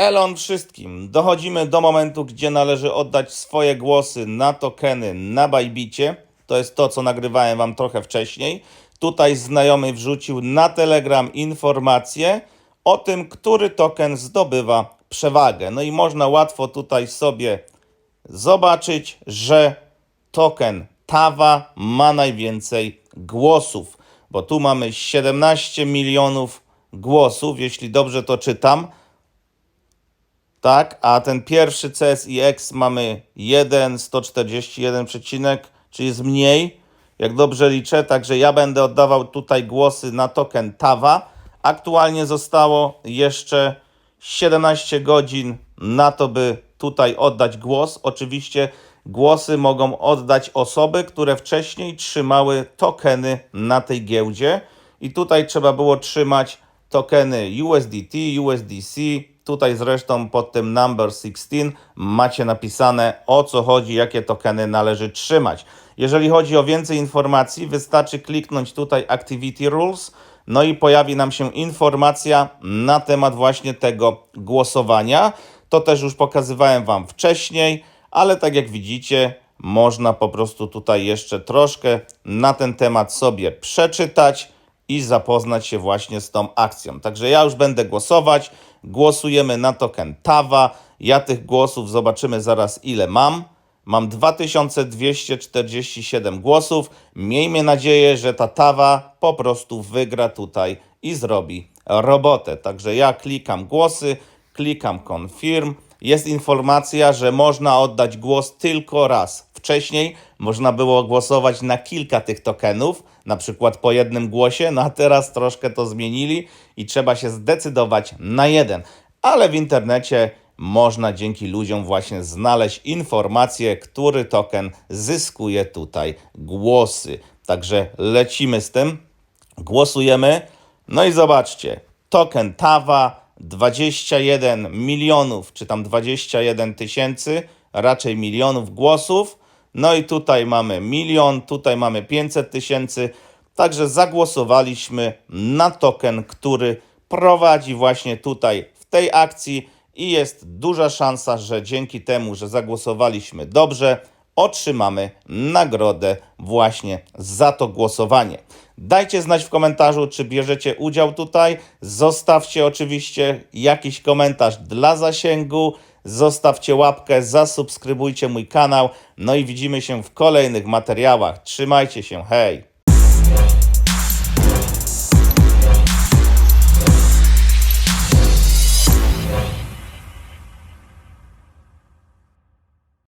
Elon wszystkim. Dochodzimy do momentu, gdzie należy oddać swoje głosy na tokeny na Bajbicie. To jest to, co nagrywałem Wam trochę wcześniej. Tutaj znajomy wrzucił na Telegram informację o tym, który token zdobywa przewagę. No i można łatwo tutaj sobie zobaczyć, że token TAWA ma najwięcej głosów, bo tu mamy 17 milionów głosów, jeśli dobrze to czytam. Tak, a ten pierwszy CSIX mamy 1, 141 przecinek, czyli jest mniej, jak dobrze liczę, także ja będę oddawał tutaj głosy na token TAWA. Aktualnie zostało jeszcze 17 godzin na to, by tutaj oddać głos. Oczywiście głosy mogą oddać osoby, które wcześniej trzymały tokeny na tej giełdzie i tutaj trzeba było trzymać tokeny USDT, USDC. Tutaj zresztą pod tym number 16 macie napisane o co chodzi, jakie tokeny należy trzymać. Jeżeli chodzi o więcej informacji, wystarczy kliknąć tutaj Activity Rules, no i pojawi nam się informacja na temat właśnie tego głosowania. To też już pokazywałem Wam wcześniej, ale tak jak widzicie, można po prostu tutaj jeszcze troszkę na ten temat sobie przeczytać i zapoznać się właśnie z tą akcją. Także ja już będę głosować. Głosujemy na token TAWA. Ja tych głosów zobaczymy zaraz ile mam. Mam 2247 głosów. Miejmy nadzieję, że ta TAWA po prostu wygra tutaj i zrobi robotę. Także ja klikam głosy, klikam confirm. Jest informacja, że można oddać głos tylko raz. Wcześniej można było głosować na kilka tych tokenów, na przykład po jednym głosie, no a teraz troszkę to zmienili i trzeba się zdecydować na jeden. Ale w internecie można dzięki ludziom właśnie znaleźć informację, który token zyskuje tutaj głosy. Także lecimy z tym, głosujemy. No i zobaczcie, token TAWA 21 milionów, czy tam 21 tysięcy, raczej milionów głosów. No i tutaj mamy milion, tutaj mamy 500 tysięcy. Także zagłosowaliśmy na token, który prowadzi właśnie tutaj w tej akcji i jest duża szansa, że dzięki temu, że zagłosowaliśmy dobrze, otrzymamy nagrodę właśnie za to głosowanie. Dajcie znać w komentarzu, czy bierzecie udział tutaj. Zostawcie oczywiście jakiś komentarz dla zasięgu. Zostawcie łapkę, zasubskrybujcie mój kanał. No i widzimy się w kolejnych materiałach. Trzymajcie się, hej!